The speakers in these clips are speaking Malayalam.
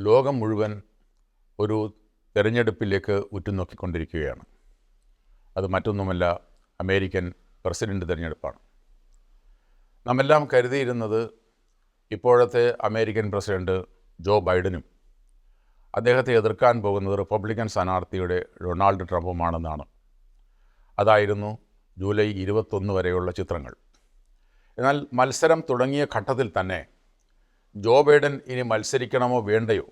ലോകം മുഴുവൻ ഒരു തെരഞ്ഞെടുപ്പിലേക്ക് ഉറ്റുനോക്കിക്കൊണ്ടിരിക്കുകയാണ്. അത് മറ്റൊന്നുമല്ല അമേരിക്കൻ പ്രസിഡന്റ് തിരഞ്ഞെടുപ്പാണ്. നാമെല്ലാം കരുതിയിരുന്നത് ഇപ്പോഴത്തെ അമേരിക്കൻ പ്രസിഡന്റ് ജോ ബൈഡനും അദ്ദേഹത്തെ എതിർക്കാൻ പോകുന്നത് റിപ്പബ്ലിക്കൻ സ്ഥാനാർത്ഥിയുടെ ഡൊണാൾഡ് ട്രംപുമാണെന്നാണ്. അതായിരുന്നു ജൂലൈ ഇരുപത്തൊന്ന് വരെയുള്ള ചിത്രങ്ങൾ. എന്നാൽ മത്സരം തുടങ്ങിയ ഘട്ടത്തിൽ തന്നെ ജോ ബൈഡൻ ഇനി മത്സരിക്കണമോ വേണ്ടയോ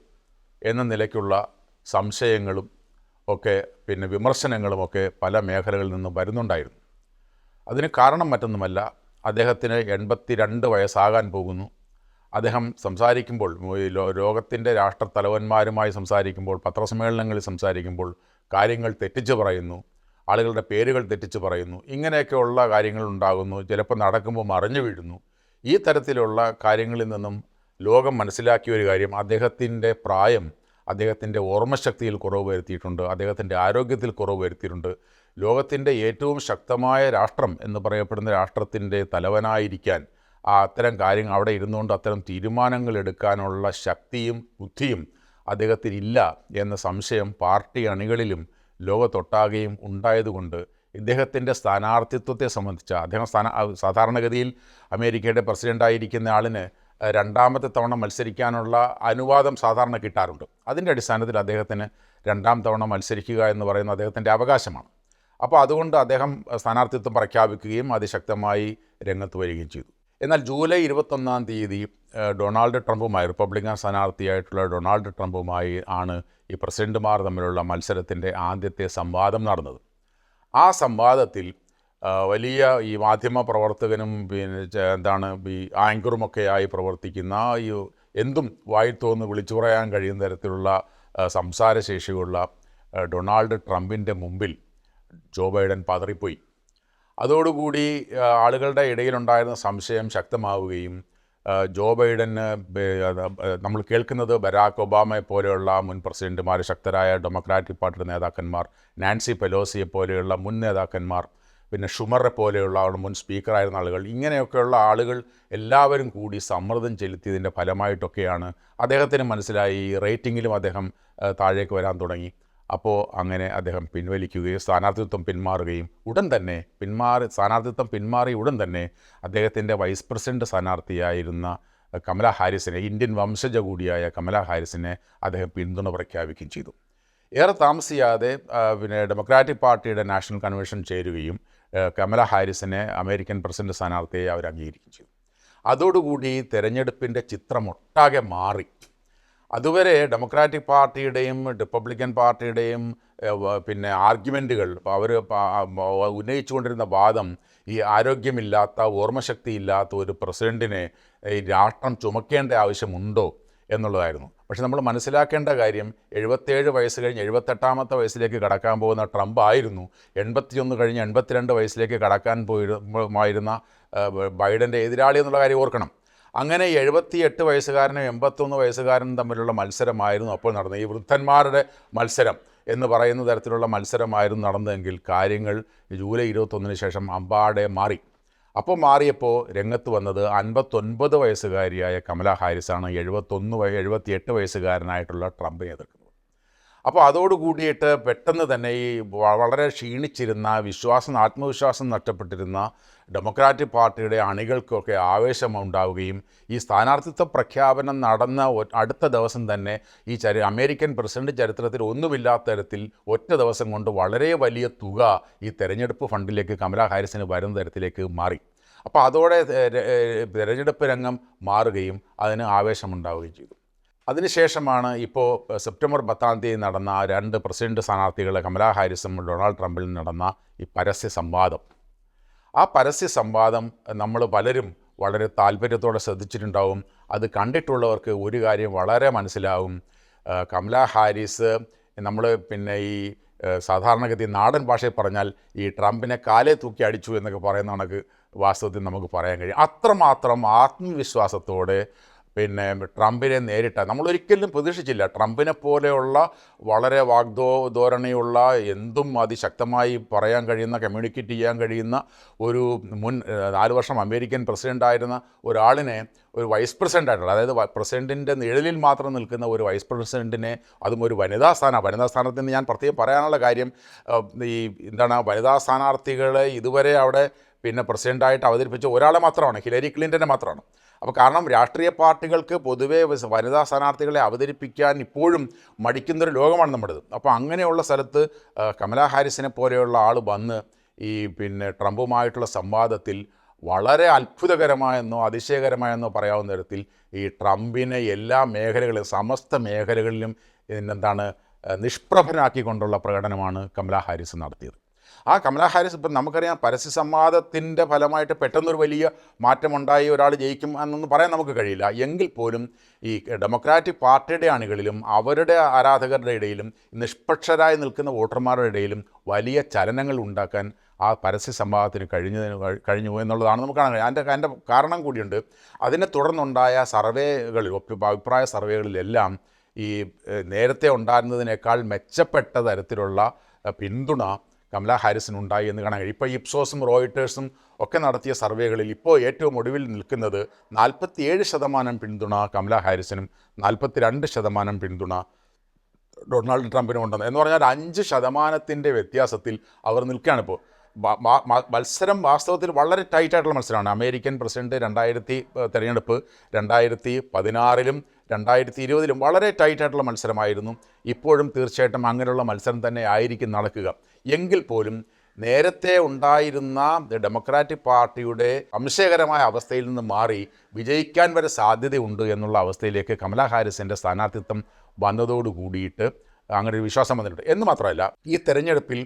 എന്ന നിലയ്ക്കുള്ള സംശയങ്ങളും ഒക്കെ പിന്നെ വിമർശനങ്ങളുമൊക്കെ പല മേഖലകളിൽ നിന്നും വരുന്നുണ്ടായിരുന്നു. അതിന് കാരണം മറ്റൊന്നുമല്ല. അദ്ദേഹത്തിന് എൺപത്തി രണ്ട് വയസ്സാകാൻ പോകുന്നു. അദ്ദേഹം സംസാരിക്കുമ്പോൾ ലോകത്തിന്റെ രാഷ്ട്രത്തലവന്മാരുമായി സംസാരിക്കുമ്പോൾ പത്രസമ്മേളനങ്ങളിൽ സംസാരിക്കുമ്പോൾ കാര്യങ്ങൾ തെറ്റിച്ച് പറയുന്നു. ആളുകളുടെ പേരുകൾ തെറ്റിച്ച് പറയുന്നു. ഇങ്ങനെയൊക്കെയുള്ള കാര്യങ്ങൾ ഉണ്ടാകുന്നു. ചിലപ്പോൾ നടക്കുമ്പോൾ മറിഞ്ഞു വീഴുന്നു. ഈ തരത്തിലുള്ള കാര്യങ്ങളിൽ നിന്നും ലോകം മനസ്സിലാക്കിയ ഒരു കാര്യം അദ്ദേഹത്തിന്റെ പ്രായം അദ്ദേഹത്തിന്റെ ഓർമ്മശക്തിയിൽ കുറവ് വരുത്തിയിട്ടുണ്ട് അദ്ദേഹത്തിന്റെ ആരോഗ്യത്തിൽ കുറവ് വരുത്തിയിട്ടുണ്ട്. ലോകത്തിന്റെ ഏറ്റവും ശക്തമായ രാഷ്ട്രം എന്ന് പറയപ്പെടുന്ന രാഷ്ട്രത്തിന്റെ തലവനായിരിക്കാൻ ആ അത്തരം കാര്യങ്ങൾ അവിടെ ഇരുന്നുകൊണ്ട് അത്തരം തീരുമാനങ്ങൾ എടുക്കാനുള്ള ശക്തിയും ബുദ്ധിയും അദ്ദേഹത്തിനില്ല എന്ന സംശയം പാർട്ടി അണികളിലും ലോകത്തൊട്ടാകെയും ഉണ്ടായതുകൊണ്ട് ഇദ്ദേഹത്തിന്റെ സ്ഥാനാർത്ഥിത്വത്തെ സംബന്ധിച്ച് അദ്ദേഹം സ്ഥാന സാധാരണഗതിയിൽ അമേരിക്കയുടെ പ്രസിഡന്റായിരിക്കുന്ന ആളിന് രണ്ടാമത്തെ തവണ മത്സരിക്കാനുള്ള അനുവാദം സാധാരണ കിട്ടാറുണ്ട്. അതിന്റെ അടിസ്ഥാനത്തിൽ അദ്ദേഹത്തിന് രണ്ടാം തവണ മത്സരിക്കുക എന്ന് പറയുന്ന അദ്ദേഹത്തിന്റെ അവകാശമാണ്. അപ്പോൾ അതുകൊണ്ട് അദ്ദേഹം സ്ഥാനാർത്ഥിത്വം പ്രഖ്യാപിക്കുകയും അതിശക്തമായി രംഗത്ത് വരികയും ചെയ്തു. എന്നാൽ ജൂലൈ ഇരുപത്തൊന്നാം തീയതി ഡൊണാൾഡ് ട്രംപുമായി റിപ്പബ്ലിക്കൻ സ്ഥാനാർത്ഥിയായിട്ടുള്ള ഡൊണാൾഡ് ട്രംപുമായി ആണ് ഈ പ്രസിഡന്റുമാർ തമ്മിലുള്ള മത്സരത്തിന്റെ ആദ്യത്തെ സംവാദം നടന്നത്. ആ സംവാദത്തിൽ വലിയ ഈ മാധ്യമ പ്രവർത്തകനും പിന്നെ എന്താണ് ഈ ആങ്കറുമൊക്കെ ആയി പ്രവർത്തിക്കുന്ന ഈ എന്തും വായി തോന്ന് വിളിച്ചു പറയാൻ കഴിയുന്ന തരത്തിലുള്ള സംസാരശേഷിയുള്ള ഡൊണാൾഡ് ട്രംപിന്റെ മുമ്പിൽ ജോ ബൈഡൻ പതറിപ്പോയി. അതോടുകൂടി ആളുകളുടെ ഇടയിലുണ്ടായിരുന്ന സംശയം ശക്തമാവുകയും ജോ ബൈഡന് നമ്മൾ കേൾക്കുന്നത് ബരാക്ക് ഒബാമയെ പോലെയുള്ള മുൻ പ്രസിഡന്റുമാർ ശക്തരായ ഡെമോക്രാറ്റിക് പാർട്ടിയുടെ നേതാക്കന്മാർ നാൻസി പെലോസിയെ പോലെയുള്ള മുൻ നേതാക്കന്മാർ പിന്നെ ഷുമറെ പോലെയുള്ള ആൾ മുൻ സ്പീക്കറായിരുന്ന ആളുകൾ ഇങ്ങനെയൊക്കെയുള്ള ആളുകൾ എല്ലാവരും കൂടി സമ്മർദ്ദം ചെലുത്തിയതിന്റെ ഫലമായിട്ടൊക്കെയാണ് അദ്ദേഹത്തിന് മനസ്സിലായി റേറ്റിങ്ങിലും അദ്ദേഹം താഴേക്ക് വരാൻ തുടങ്ങി. അപ്പോൾ അങ്ങനെ അദ്ദേഹം പിൻവലിക്കുകയും സ്ഥാനാർത്ഥിത്വം പിന്മാറുകയും ഉടൻ തന്നെ പിന്മാറി സ്ഥാനാർത്ഥിത്വം പിന്മാറി ഉടൻ തന്നെ അദ്ദേഹത്തിന്റെ വൈസ് പ്രസിഡന്റ് സ്ഥാനാർത്ഥിയായിരുന്ന കമല ഹാരിസിനെ ഇന്ത്യൻ വംശജ കൂടിയായ കമല ഹാരിസിനെ അദ്ദേഹം പിന്തുണ പ്രഖ്യാപിക്കുകയും ചെയ്തു. ഏറെ താമസിയാതെ പിന്നെ ഡെമോക്രാറ്റിക് പാർട്ടിയുടെ നാഷണൽ കൺവെൻഷൻ ചേരുകയും കമല ഹാരിസിനെ അമേരിക്കൻ പ്രസിഡന്റ് സ്ഥാനാർത്ഥിയെ അവർ അംഗീകരിക്കുകയും ചെയ്തു. അതോടുകൂടി തെരഞ്ഞെടുപ്പിന്റെ ചിത്രമൊട്ടാകെ മാറി. അതുവരെ ഡെമോക്രാറ്റിക് പാർട്ടിയുടെയും റിപ്പബ്ലിക്കൻ പാർട്ടിയുടെയും പിന്നെ ആർഗ്യുമെന്റുകൾ അവർ ഉന്നയിച്ചുകൊണ്ടിരുന്ന വാദം ഈ ആരോഗ്യമില്ലാത്ത ഓർമ്മശക്തിയില്ലാത്ത ഒരു പ്രസിഡന്റിനെ ഈ രാഷ്ട്രം ചുമക്കേണ്ട ആവശ്യമുണ്ടോ? എന്നുള്ളതായിരുന്നു. പക്ഷെ നമ്മൾ മനസ്സിലാക്കേണ്ട കാര്യം എഴുപത്തേഴ് വയസ്സ് കഴിഞ്ഞ് എഴുപത്തെട്ടാമത്തെ വയസ്സിലേക്ക് കടക്കാൻ പോകുന്ന ട്രംപ് ആയിരുന്നു. എൺപത്തിയൊന്ന് കഴിഞ്ഞ് എൺപത്തിരണ്ട് വയസ്സിലേക്ക് കടക്കാൻ പോയിരുന്ന ബൈഡന്റെ എതിരാളി എന്നുള്ള കാര്യം ഓർക്കണം. അങ്ങനെ എഴുപത്തിയെട്ട് വയസ്സുകാരനും എൺപത്തൊന്ന് വയസ്സുകാരനും തമ്മിലുള്ള മത്സരമായിരുന്നു അപ്പോൾ നടന്നത്. ഈ വൃദ്ധന്മാരുടെ മത്സരം എന്ന് പറയുന്ന തരത്തിലുള്ള മത്സരമായിരുന്നു നടന്നതെങ്കിൽ കാര്യങ്ങൾ ജൂലൈ ഇരുപത്തൊന്നിന് ശേഷം അമ്പാടെ മാറി. അപ്പോൾ മാറിയപ്പോൾ രംഗത്ത് വന്നത് അൻപത്തൊൻപത് വയസ്സുകാരിയായ കമല ഹാരിസാണ്. എഴുപത്തൊന്ന് വയ എഴുപത്തിയെട്ട് വയസ്സുകാരനായിട്ടുള്ള ട്രംപിനെ എതിർക്കുന്നത് അപ്പോൾ അതോടുകൂടിയിട്ട് പെട്ടെന്ന് തന്നെ ഈ വളരെ ക്ഷീണിച്ചിരുന്ന വിശ്വാസം ആത്മവിശ്വാസം നഷ്ടപ്പെട്ടിരുന്ന ഡെമോക്രാറ്റിക് പാർട്ടിയുടെ അണികൾക്കൊക്കെ ആവേശം ഉണ്ടാവുകയും ഈ സ്ഥാനാർത്ഥിത്വ പ്രഖ്യാപനം നടന്ന അടുത്ത ദിവസം തന്നെ ഈ ചരി അമേരിക്കൻ പ്രസിഡന്റ് ചരിത്രത്തിൽ ഒന്നുമില്ലാത്ത തരത്തിൽ ഒറ്റ ദിവസം കൊണ്ട് വളരെ വലിയ തുക ഈ തെരഞ്ഞെടുപ്പ് ഫണ്ടിലേക്ക് കമലാ ഹാരിസിന് വരുന്ന തരത്തിലേക്ക് മാറി. അപ്പോൾ അതോടെ തെരഞ്ഞെടുപ്പ് രംഗം മാറുകയും അതിന് ആവേശമുണ്ടാവുകയും ചെയ്തു. അതിനുശേഷമാണ് ഇപ്പോൾ സെപ്റ്റംബർ പത്താം തീയതി നടന്ന രണ്ട് പ്രസിഡന്റ് സ്ഥാനാർത്ഥികളെ കമലാ ഹാരിസും ഡൊണാൾഡ് ട്രംപിലും നടന്ന ഈ പരസ്യ സംവാദം. ആ പരസ്യ സംവാദം നമ്മൾ പലരും വളരെ താല്പര്യത്തോടെ ശ്രദ്ധിച്ചിട്ടുണ്ടാവും. അത് കണ്ടിട്ടുള്ളവർക്ക് ഒരു കാര്യം വളരെ മനസ്സിലാവും. കമലാ ഹാരിസ് നമ്മൾ പിന്നെ ഈ സാധാരണഗതി നാടൻ ഭാഷയിൽ പറഞ്ഞാൽ ഈ ട്രംപിനെ കാലേ തൂക്കി അടിച്ചു എന്നൊക്കെ പറയുന്ന കണക്ക് വാസ്തവത്തിൽ നമുക്ക് പറയാൻ കഴിയും. അത്രമാത്രം ആത്മവിശ്വാസത്തോടെ പിന്നെ ട്രംപിനെ നേരിട്ട നമ്മളൊരിക്കലും പ്രതീക്ഷിച്ചില്ല. ട്രംപിനെ പോലെയുള്ള വളരെ വാഗ്ദോ ധോരണയുള്ള എന്തും അതിശക്തമായി പറയാൻ കഴിയുന്ന കമ്മ്യൂണിക്കേറ്റ് ചെയ്യാൻ കഴിയുന്ന ഒരു മുൻ നാല് വർഷം അമേരിക്കൻ പ്രസിഡന്റ് ആയിരുന്ന ഒരാളിനെ ഒരു വൈസ് പ്രസിഡന്റായിട്ടുള്ള അതായത് പ്രസിഡന്റിന്റെ നിഴലിൽ മാത്രം നിൽക്കുന്ന ഒരു വൈസ് പ്രസിഡന്റിനെ അതും ഒരു വനിതാ സ്ഥാനം വനിതാ സ്ഥാനത്ത് നിന്ന് ഞാൻ പ്രത്യേകം പറയാനുള്ള കാര്യം ഈ എന്താണ് വനിതാ സ്ഥാനാർത്ഥികളെ ഇതുവരെ അവിടെ പിന്നെ പ്രസിഡന്റായിട്ട് അവതരിപ്പിച്ച ഒരാളെ മാത്രമാണ് ഹിലരി ക്ലിന്റനെ മാത്രമാണ്. അപ്പോൾ കാരണം രാഷ്ട്രീയ പാർട്ടികൾക്ക് പൊതുവേ വനിതാ സ്ഥാനാർത്ഥികളെ അവതരിപ്പിക്കാൻ ഇപ്പോഴും മടിക്കുന്നൊരു ലോകമാണ് നമ്മുടേത്. അപ്പോൾ അങ്ങനെയുള്ള സ്ഥലത്ത് കമലാ ഹാരിസിനെ പോലെയുള്ള ആൾ വന്ന് ഈ പിന്നെ ട്രംപുമായിട്ടുള്ള സംവാദത്തിൽ വളരെ അത്ഭുതകരമായെന്നോ അതിശയകരമായെന്നോ പറയാവുന്ന തരത്തിൽ ഈ ട്രംപിനെ എല്ലാ മേഖലകളിലും സമസ്ത മേഖലകളിലും എന്താണ് നിഷ്പ്രഭനാക്കിക്കൊണ്ടുള്ള പ്രകടനമാണ് കമലാ ഹാരിസ് നടത്തിയത്. ആ കമലാ ഹാരിസ് ഇപ്പം നമുക്കറിയാം പരസ്യ സംവാദത്തിന്റെ ഫലമായിട്ട് പെട്ടെന്നൊരു വലിയ മാറ്റമുണ്ടായി ഒരാൾ ജയിക്കും എന്നൊന്നും പറയാൻ നമുക്ക് കഴിയില്ല. എങ്കിൽ പോലും ഈ ഡെമോക്രാറ്റിക് പാർട്ടിയുടെ അണികളിലും അവരുടെ ആരാധകരുടെ ഇടയിലും നിഷ്പക്ഷരായി നിൽക്കുന്ന വോട്ടർമാരുടെ ഇടയിലും വലിയ ചലനങ്ങൾ ഉണ്ടാക്കാൻ ആ പരസ്യ സംവാദത്തിന് കഴിഞ്ഞതിന് കഴിഞ്ഞു എന്നുള്ളതാണ് നമുക്ക് കാണാൻ കഴിയും അതിന്റെ അതിന്റെ കാരണം കൂടിയുണ്ട്. അതിനെ തുടർന്നുണ്ടായ സർവേകളിൽ അഭിപ്രായ സർവേകളിലെല്ലാം ഈ നേരത്തെ ഉണ്ടായിരുന്നതിനേക്കാൾ മെച്ചപ്പെട്ട തരത്തിലുള്ള പിന്തുണ കമല ഹാരിസിനുണ്ടായി എന്ന് കാണാൻ കഴിയും. ഇപ്പോൾ ഇപ്സോസും റോയിട്ടേഴ്സും ഒക്കെ നടത്തിയ സർവേകളിൽ ഇപ്പോൾ ഏറ്റവും ഒടുവിൽ നിൽക്കുന്നത് നാൽപ്പത്തിയേഴ് ശതമാനം പിന്തുണ കമല ഹാരിസിനും നാൽപ്പത്തിരണ്ട് ശതമാനം പിന്തുണ ഡൊണാൾഡ് ട്രംപിനും ഉണ്ടെന്ന്. എന്ന് പറഞ്ഞാൽ അഞ്ച് ശതമാനത്തിന്റെ വ്യത്യാസത്തിൽ അവർ നിൽക്കുകയാണ് ഇപ്പോൾ. മത്സരം വാസ്തവത്തിൽ വളരെ ടൈറ്റായിട്ടുള്ള മത്സരമാണ്. അമേരിക്കൻ പ്രസിഡന്റ് രണ്ടായിരത്തി തെരഞ്ഞെടുപ്പ് രണ്ടായിരത്തി പതിനാറിലും രണ്ടായിരത്തി ഇരുപതിലും വളരെ ടൈറ്റായിട്ടുള്ള മത്സരമായിരുന്നു. ഇപ്പോഴും തീർച്ചയായിട്ടും അങ്ങനെയുള്ള മത്സരം തന്നെ ആയിരിക്കും നടക്കുക. എങ്കിൽ പോലും നേരത്തെ ഉണ്ടായിരുന്ന ഡെമോക്രാറ്റിക് പാർട്ടിയുടെ സംശയകരമായ അവസ്ഥയിൽ നിന്ന് മാറി വിജയിക്കാൻ വരെ സാധ്യതയുണ്ട് എന്നുള്ള അവസ്ഥയിലേക്ക് കമലാ ഹാരിസിന്റെ സ്ഥാനാർത്ഥിത്വം വന്നതോട് കൂടിയിട്ട് അങ്ങനെ ഒരു വിശ്വാസം വന്നിട്ടുണ്ട്. എന്ന് മാത്രമല്ല ഈ തെരഞ്ഞെടുപ്പിൽ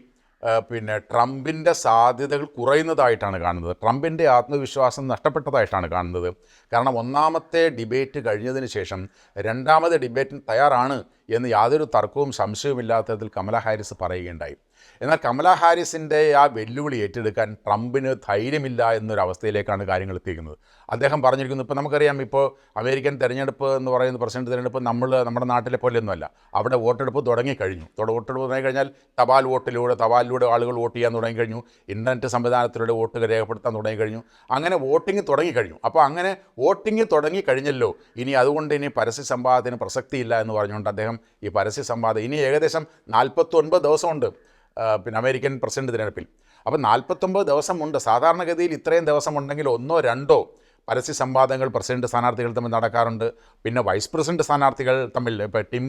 പിന്നെ ട്രംപിന്റെ സാധ്യതകൾ കുറയുന്നതായിട്ടാണ് കാണുന്നത്. ട്രംപിന്റെ ആത്മവിശ്വാസം നഷ്ടപ്പെട്ടതായിട്ടാണ് കാണുന്നത്. കാരണം ഒന്നാമത്തെ ഡിബേറ്റ് കഴിഞ്ഞതിന് ശേഷം രണ്ടാമത്തെ ഡിബേറ്റിന് തയ്യാറാണ് എന്ന് യാതൊരു തർക്കവും സംശയവും ഇല്ലാത്തതിൽ കമല ഹാരിസ് പറയുകയുണ്ടായി. എന്നാൽ കമല ഹാരിസിന്റെ ആ വെല്ലുവിളി ഏറ്റെടുക്കാൻ ട്രംപിന് ധൈര്യമില്ല എന്നൊരവസ്ഥയിലേക്കാണ് കാര്യങ്ങൾ എത്തിക്കുന്നത് അദ്ദേഹം പറഞ്ഞിരിക്കുന്നു ഇപ്പോൾ നമുക്കറിയാം ഇപ്പോൾ അമേരിക്കൻ തെരഞ്ഞെടുപ്പ് എന്ന് പറയുന്ന പ്രസിഡന്റ് തെരഞ്ഞെടുപ്പ് നമ്മൾ നമ്മുടെ നാട്ടിലെ പോലെയൊന്നുമല്ല. അവിടെ വോട്ടെടുപ്പ് തുടങ്ങിക്കഴിഞ്ഞു. തുട- വോട്ടെടുപ്പ് തുടങ്ങിക്കഴിഞ്ഞാൽ തപാൽ വോട്ടിലൂടെ തപാലിലൂടെ ആളുകൾ വോട്ട് ചെയ്യാൻ തുടങ്ങിക്കഴിഞ്ഞു. ഇന്റർനെറ്റ് സംവിധാനത്തിലൂടെ വോട്ട് രേഖപ്പെടുത്താൻ തുടങ്ങിക്കഴിഞ്ഞു. അങ്ങനെ വോട്ടിംഗ് തുടങ്ങിക്കഴിഞ്ഞു. അപ്പോൾ അങ്ങനെ വോട്ടിംഗ് തുടങ്ങിക്കഴിഞ്ഞല്ലോ. ഇനി അതുകൊണ്ട് ഇനി പരസ്യ സംവാദത്തിന് പ്രസക്തിയില്ല എന്ന് പറഞ്ഞുകൊണ്ട് അദ്ദേഹം ഈ പരസ്യ സംവാദം ഇനി ഏകദേശം നാൽപ്പത്തൊൻപത് ദിവസമുണ്ട്. പിന്നെ അമേരിക്കൻ പ്രസിഡന്റ് തിരഞ്ഞെടുപ്പിൽ. അപ്പോൾ നാൽപ്പത്തൊമ്പത് ദിവസമുണ്ട്. സാധാരണഗതിയിൽ ഇത്രയും ദിവസം ഉണ്ടെങ്കിൽ ഒന്നോ രണ്ടോ പരസ്യ സംവാദങ്ങൾ പ്രസിഡന്റ് സ്ഥാനാർത്ഥികൾ തമ്മിൽ നടക്കാറുണ്ട്. പിന്നെ വൈസ് പ്രസിഡന്റ് സ്ഥാനാർത്ഥികൾ തമ്മിൽ ഇപ്പോൾ ടിം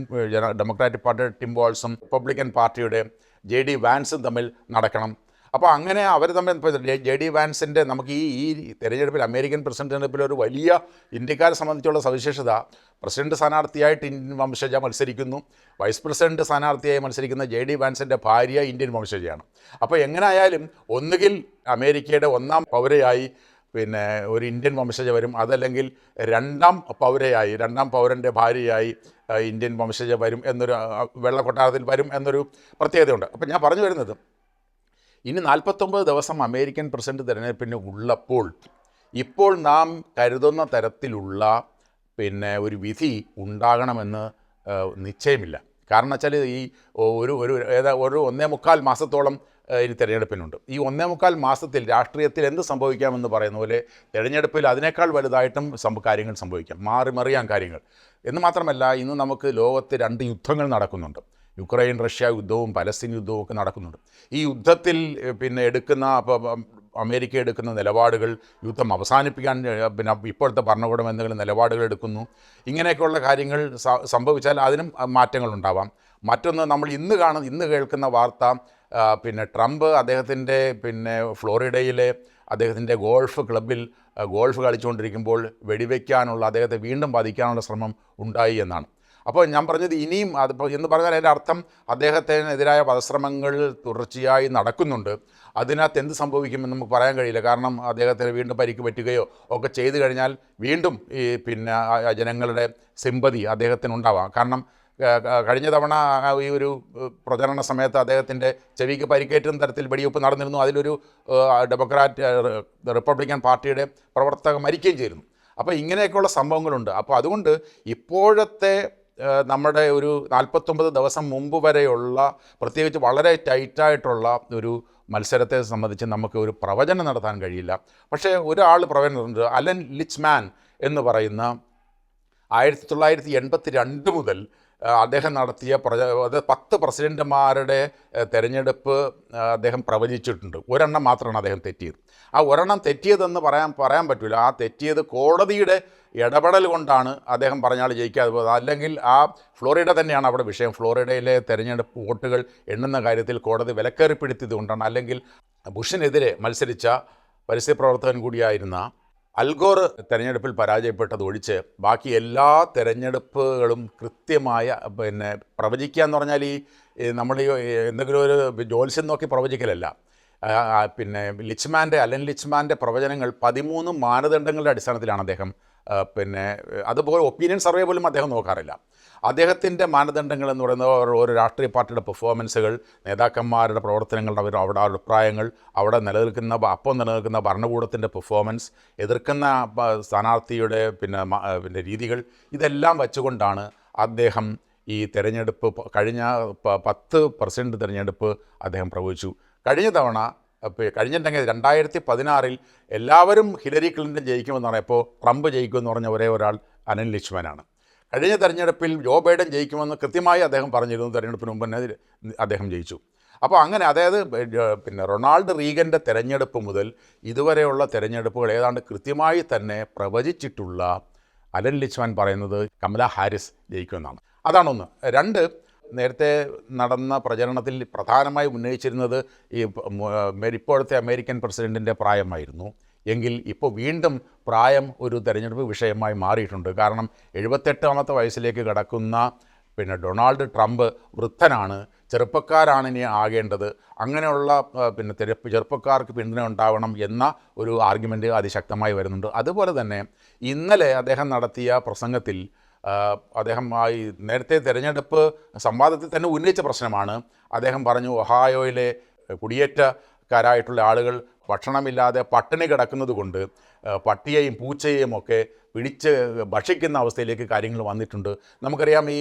ഡെമോക്രാറ്റിക് പാർട്ടിയുടെ ടിം വാൾസും റിപ്പബ്ലിക്കൻ പാർട്ടിയുടെ ജെ ഡി വാൻസും തമ്മിൽ നടക്കണം. അപ്പോൾ അങ്ങനെ അവർ തമ്മിൽ ഇപ്പോൾ ജെ ഡി വാൻസിന്റെ നമുക്ക് ഈ ഈ തെരഞ്ഞെടുപ്പിൽ അമേരിക്കൻ പ്രസിഡന്റ് തെരഞ്ഞെടുപ്പിൽ ഒരു വലിയ ഇന്ത്യക്കാരെ സംബന്ധിച്ചുള്ള സവിശേഷത പ്രസിഡന്റ് സ്ഥാനാർത്ഥിയായിട്ട് ഇന്ത്യൻ വംശജ മത്സരിക്കുന്നു വൈസ് പ്രസിഡന്റ് സ്ഥാനാർത്ഥിയായി മത്സരിക്കുന്ന ജെ ഡി വാൻസിന്റെ ഭാര്യ ഇന്ത്യൻ വംശജയാണ്. അപ്പോൾ എങ്ങനെയായാലും ഒന്നുകിൽ അമേരിക്കയുടെ ഒന്നാം പൗരയായി പിന്നെ ഒരു ഇന്ത്യൻ വംശജ വരും അതല്ലെങ്കിൽ രണ്ടാം പൗരയായി രണ്ടാം പൗരന്റെ ഭാര്യയായി ഇന്ത്യൻ വംശജ വരും എന്നൊരു വെള്ളക്കൊട്ടാരത്തിൽ വരും എന്നൊരു പ്രത്യേകതയുണ്ട്. അപ്പോൾ ഞാൻ പറഞ്ഞു വരുന്നത് ഇനി നാൽപ്പത്തൊമ്പത് ദിവസം അമേരിക്കൻ പ്രസിഡന്റ് തിരഞ്ഞെടുപ്പിന് ഉള്ളപ്പോൾ ഇപ്പോൾ നാം കരുതുന്ന തരത്തിലുള്ള പിന്നെ ഒരു വിധി ഉണ്ടാകണമെന്ന് നിശ്ചയമില്ല. കാരണം വെച്ചാൽ ഈ ഒരു ഒരു ഏതാ ഒരു ഒന്നേ മുക്കാൽ മാസത്തോളം ഇനി തിരഞ്ഞെടുപ്പിനുണ്ട്. ഈ ഒന്നേ മുക്കാൽ മാസത്തിൽ രാഷ്ട്രീയത്തിൽ എന്ത് സംഭവിക്കാമെന്ന് പറയുന്ന പോലെ തിരഞ്ഞെടുപ്പിൽ അതിനേക്കാൾ വലുതായിട്ടും കാര്യങ്ങൾ സംഭവിക്കാം. മാറി മറിയാൻ കാര്യങ്ങൾ. എന്ന് മാത്രമല്ല ഇന്ന് നമുക്ക് ലോകത്ത് രണ്ട് യുദ്ധങ്ങൾ നടക്കുന്നുണ്ട്. യുക്രൈൻ റഷ്യ യുദ്ധവും പലസ്തീൻ യുദ്ധവും ഒക്കെ നടക്കുന്നുണ്ട്. ഈ യുദ്ധത്തിൽ പിന്നെ എടുക്കുന്ന അമേരിക്ക എടുക്കുന്ന നിലപാടുകൾ യുദ്ധം അവസാനിപ്പിക്കാൻ പിന്നെ ഇപ്പോഴത്തെ ഭരണകൂടം എന്തെങ്കിലും നിലപാടുകൾ എടുക്കുന്നു. ഇങ്ങനെയൊക്കെയുള്ള കാര്യങ്ങൾ സംഭവിച്ചാൽ അതിനും മാറ്റങ്ങളുണ്ടാവാം മറ്റൊന്ന് നമ്മൾ ഇന്ന് കാണുന്ന ഇന്ന് കേൾക്കുന്ന വാർത്ത പിന്നെ ട്രംപ് അദ്ദേഹത്തിന്റെ പിന്നെ ഫ്ലോറിഡയിലെ അദ്ദേഹത്തിന്റെ ഗോൾഫ് ക്ലബിൽ ഗോൾഫ് കളിച്ചുകൊണ്ടിരിക്കുമ്പോൾ വെടിവെക്കാനുള്ള അദ്ദേഹത്തെ വീണ്ടും ബാധിക്കാനുള്ള ശ്രമം ഉണ്ടായി എന്നാണ്. അപ്പോൾ ഞാൻ പറഞ്ഞത് ഇനിയും അതിപ്പോൾ എന്ന് പറഞ്ഞാൽ അതിന്റെ അർത്ഥം അദ്ദേഹത്തിനെതിരായ വധശ്രമങ്ങൾ തുടർച്ചയായി നടക്കുന്നുണ്ട്. അതിനകത്ത് എന്ത് സംഭവിക്കുമെന്ന് നമുക്ക് പറയാൻ കഴിയില്ല. കാരണം അദ്ദേഹത്തിന് വീണ്ടും പരിക്ക് പറ്റുകയോ ഒക്കെ ചെയ്തു കഴിഞ്ഞാൽ വീണ്ടും ഈ പിന്നെ ജനങ്ങളുടെ സിമ്പതി അദ്ദേഹത്തിനുണ്ടാവാം. കാരണം കഴിഞ്ഞ തവണ ഈ ഒരു പ്രചരണ സമയത്ത് അദ്ദേഹത്തിന്റെ ചെവിക്ക് പരിക്കേറ്റുന്ന തരത്തിൽ വെടിവെപ്പ് നടന്നിരുന്നു. അതിലൊരു ഡെമോക്രാറ്റ് റിപ്പബ്ലിക്കൻ പാർട്ടിയുടെ പ്രവർത്തകർ മരിക്കുകയും ചെയ്തിരുന്നു. അപ്പോൾ ഇങ്ങനെയൊക്കെയുള്ള സംഭവങ്ങളുണ്ട്. അപ്പോൾ അതുകൊണ്ട് ഇപ്പോഴത്തെ നമ്മുടെ ഒരു നാൽപ്പത്തൊമ്പത് ദിവസം മുമ്പ് വരെയുള്ള പ്രത്യേകിച്ച് വളരെ ടൈറ്റായിട്ടുള്ള ഒരു മത്സരത്തെ സംബന്ധിച്ച് നമുക്ക് ഒരു പ്രവചനം നടത്താൻ കഴിയില്ല. പക്ഷേ ഒരാൾ പ്രവചനം അലൻ ലിച്ച്മാൻ എന്ന് പറയുന്ന ആയിരത്തി തൊള്ളായിരത്തി എൺപത്തി രണ്ട് മുതൽ അദ്ദേഹം നടത്തിയ പ്രജ പത്ത് പ്രസിഡന്റുമാരുടെ ആ, തെരഞ്ഞെടുപ്പ് അദ്ദേഹം പ്രവചിച്ചിട്ടുണ്ട്. ഒരെണ്ണം മാത്രമാണ് അദ്ദേഹം തെറ്റിയത്. ആ ഒരെണ്ണം തെറ്റിയതെന്ന് പറയാൻ പറയാൻ പറ്റില്ല ആ തെറ്റിയത് കോടതിയുടെ ഇടപെടൽ കൊണ്ടാണ് അദ്ദേഹം പറഞ്ഞാൽ ജയിക്കാതെ പോകുന്നത് അല്ലെങ്കിൽ ആ ഫ്ലോറിഡ തന്നെയാണ് അവിടെ വിഷയം. ഫ്ലോറിഡയിലെ തെരഞ്ഞെടുപ്പ് വോട്ടുകൾ എണ്ണുന്ന കാര്യത്തിൽ കോടതി വിലക്കേറിപ്പെടുത്തിയത് കൊണ്ടാണ്. അല്ലെങ്കിൽ ബുഷിനെതിരെ മത്സരിച്ച പരിസ്ഥിതി പ്രവർത്തകൻ കൂടിയായിരുന്ന അൽഗോർ തെരഞ്ഞെടുപ്പിൽ പരാജയപ്പെട്ടത് ഒഴിച്ച് ബാക്കി എല്ലാ തെരഞ്ഞെടുപ്പുകളും കൃത്യമായ പിന്നെ പ്രവചിക്കുക എന്ന് പറഞ്ഞാൽ ഈ നമ്മൾ ഈ എന്തെങ്കിലും ഒരു ജ്യോത്സ്യം നോക്കി പ്രവചിക്കലല്ല. പിന്നെ ലിച്ച്മാന്റെ അലൻ ലിച്ച്മാന്റെ പ്രവചനങ്ങൾ പതിമൂന്ന് മാനദണ്ഡങ്ങളുടെ അടിസ്ഥാനത്തിലാണ് അദ്ദേഹം പിന്നെ അതുപോലെ ഒപ്പീനിയൻ സർവേ പോലും അദ്ദേഹം നോക്കാറില്ല. അദ്ദേഹത്തിന്റെ മാനദണ്ഡങ്ങൾ എന്ന് പറയുന്നത് ഓരോ- രാഷ്ട്രീയ പാർട്ടിയുടെ പെർഫോമൻസുകൾ നേതാക്കന്മാരുടെ പ്രവർത്തനങ്ങളുടെ അവർ അവിടെ അഭിപ്രായങ്ങൾ അവിടെ നിലനിൽക്കുന്ന അപ്പം നിലനിൽക്കുന്ന ഭരണകൂടത്തിന്റെ പെർഫോമൻസ് എതിർക്കുന്ന സ്ഥാനാർത്ഥിയുടെ പിന്നെ പിന്നെ രീതികൾ ഇതെല്ലാം വെച്ചുകൊണ്ടാണ് അദ്ദേഹം ഈ തെരഞ്ഞെടുപ്പ് കഴിഞ്ഞ പത്ത് പെർസെന്റ് തിരഞ്ഞെടുപ്പ് അദ്ദേഹം പ്രവചിച്ചു കഴിഞ്ഞ തവണ കഴിഞ്ഞിട്ടുണ്ടെങ്കിൽ രണ്ടായിരത്തി പതിനാറിൽ എല്ലാവരും ഹിലരി ക്ലിന്റൺ ജയിക്കുമെന്ന് പറഞ്ഞപ്പോൾ ട്രംപ് ജയിക്കുമെന്ന് പറഞ്ഞ ഒരേ ഒരാൾ അനിൽ ലിച്ച്മാനാണ്. കഴിഞ്ഞ തെരഞ്ഞെടുപ്പിൽ ജോ ബൈഡൻ ജയിക്കുമെന്ന് കൃത്യമായി അദ്ദേഹം പറഞ്ഞിരുന്നു. തെരഞ്ഞെടുപ്പിന് മുമ്പ് തന്നെ അദ്ദേഹം ജയിച്ചു. അപ്പോൾ അങ്ങനെ അതായത് പിന്നെ റൊണാൾഡ് റീഗന്റെ തെരഞ്ഞെടുപ്പ് മുതൽ ഇതുവരെയുള്ള തെരഞ്ഞെടുപ്പുകൾ ഏതാണ്ട് കൃത്യമായി തന്നെ പ്രവചിച്ചിട്ടുള്ള അലൻ ലിച്ച്മാൻ പറയുന്നത് കമല ഹാരിസ് ജയിക്കുമെന്നാണ്. അതാണൊന്ന്. രണ്ട് നേരത്തെ നടന്ന പ്രചരണത്തിൽ പ്രധാനമായി ഉന്നയിച്ചിരുന്നത് ഈ ഇപ്പോഴത്തെ അമേരിക്കൻ പ്രസിഡന്റിന്റെ പ്രായമായിരുന്നു. എങ്കിൽ ഇപ്പോൾ വീണ്ടും പ്രായം ഒരു തെരഞ്ഞെടുപ്പ് വിഷയമായി മാറിയിട്ടുണ്ട്. കാരണം എഴുപത്തെട്ടാമത്തെ വയസ്സിലേക്ക് കടക്കുന്ന പിന്നെ ഡൊണാൾഡ് ട്രംപ് വൃദ്ധനാണ്. ചെറുപ്പക്കാരാണ് ഇനി ആകേണ്ടത്. അങ്ങനെയുള്ള പിന്നെ ചെറുപ്പക്കാർക്ക് പിന്തുണ ഉണ്ടാവണം എന്ന ഒരു ആർഗ്യുമെന്റ് അതിശക്തമായി വരുന്നുണ്ട്. അതുപോലെ തന്നെ ഇന്നലെ അദ്ദേഹം നടത്തിയ പ്രസംഗത്തിൽ അദ്ദേഹം ഈ നേരത്തെ തിരഞ്ഞെടുപ്പ് സംവാദത്തിൽ തന്നെ ഉന്നയിച്ച പ്രശ്നമാണ്. അദ്ദേഹം പറഞ്ഞു ഒഹായോയിലെ കുടിയേറ്റക്കാരായിട്ടുള്ള ആളുകൾ ഭക്ഷണമില്ലാതെ പട്ടിണി കിടക്കുന്നത് കൊണ്ട് പട്ടിയെയും പൂച്ചയെയും ഒക്കെ പിടിച്ച് ഭക്ഷിക്കുന്ന അവസ്ഥയിലേക്ക് കാര്യങ്ങൾ വന്നിട്ടുണ്ട്. നമുക്കറിയാം ഈ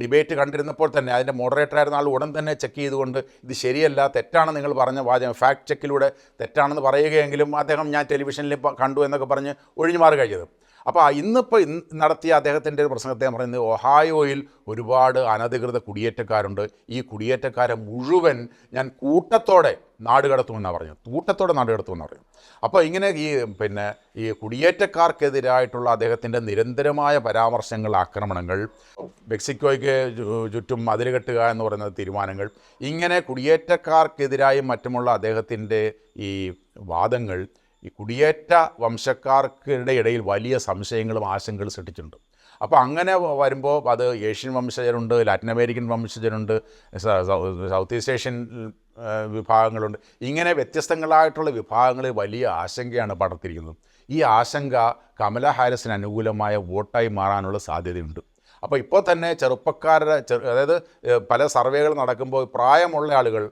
ഡിബേറ്റ് കണ്ടിരുന്നപ്പോൾ തന്നെ അതിന്റെ മോഡറേറ്ററായിരുന്ന ആൾ ഉടൻ തന്നെ ചെക്ക് ചെയ്തുകൊണ്ട് ഇത് ശരിയല്ല തെറ്റാണ് നിങ്ങൾ പറഞ്ഞ വാചകം. ഫാക്ട് ചെക്കിലൂടെ തെറ്റാണെന്ന് പറയുകയെങ്കിലും അദ്ദേഹം ഞാൻ ടെലിവിഷനിൽ കണ്ടു എന്നൊക്കെ പറഞ്ഞ് ഒഴിഞ്ഞു മാറി കഴിഞ്ഞത് അപ്പോൾ ഇന്നിപ്പോൾ ഇന്ന് നടത്തിയ അദ്ദേഹത്തിന്റെ ഒരു പ്രസംഗത്തെ പറയുന്നത് ഒഹായോയിൽ ഒരുപാട് അനധികൃത കുടിയേറ്റക്കാരുണ്ട്. ഈ കുടിയേറ്റക്കാരെ മുഴുവൻ ഞാൻ കൂട്ടത്തോടെ നാട് കടത്തുമെന്നാണ് പറഞ്ഞത്. കൂട്ടത്തോടെ നാട് കടത്തുമെന്ന് പറഞ്ഞു അപ്പോൾ ഇങ്ങനെ ഈ പിന്നെ ഈ കുടിയേറ്റക്കാർക്കെതിരായിട്ടുള്ള അദ്ദേഹത്തിന്റെ നിരന്തരമായ പരാമർശങ്ങൾ ആക്രമണങ്ങൾ മെക്സിക്കോയ്ക്ക് ചുറ്റും മതിൽ കെട്ടുക എന്ന് പറയുന്ന തീരുമാനങ്ങൾ ഇങ്ങനെ കുടിയേറ്റക്കാർക്കെതിരായും മറ്റുമുള്ള അദ്ദേഹത്തിന്റെ ഈ വാദങ്ങൾ ഈ കുടിയേറ്റ വംശക്കാർക്കിടെ ഇടയിൽ വലിയ സംശയങ്ങളും ആശങ്കകളും സൃഷ്ടിച്ചിട്ടുണ്ട്. അപ്പോൾ അങ്ങനെ വരുമ്പോൾ അത് ഏഷ്യൻ വംശജരുണ്ട് ലാറ്റിൻ അമേരിക്കൻ വംശജരുണ്ട് സൗത്ത് ഈസ്റ്റ് ഏഷ്യൻ വിഭാഗങ്ങളുണ്ട്. ഇങ്ങനെ വ്യത്യസ്തങ്ങളായിട്ടുള്ള വിഭാഗങ്ങളിൽ വലിയ ആശങ്കയാണ് പടർത്തിയിരിക്കുന്നത്. ഈ ആശങ്ക കമല ഹാരിസിന് അനുകൂലമായ വോട്ടായി മാറാനുള്ള സാധ്യതയുണ്ട്. അപ്പോൾ ഇപ്പോൾ തന്നെ ചെറുപ്പക്കാരുടെ ചെറു അതായത് പല സർവേകൾ നടക്കുമ്പോൾ പ്രായമുള്ള ആളുകൾ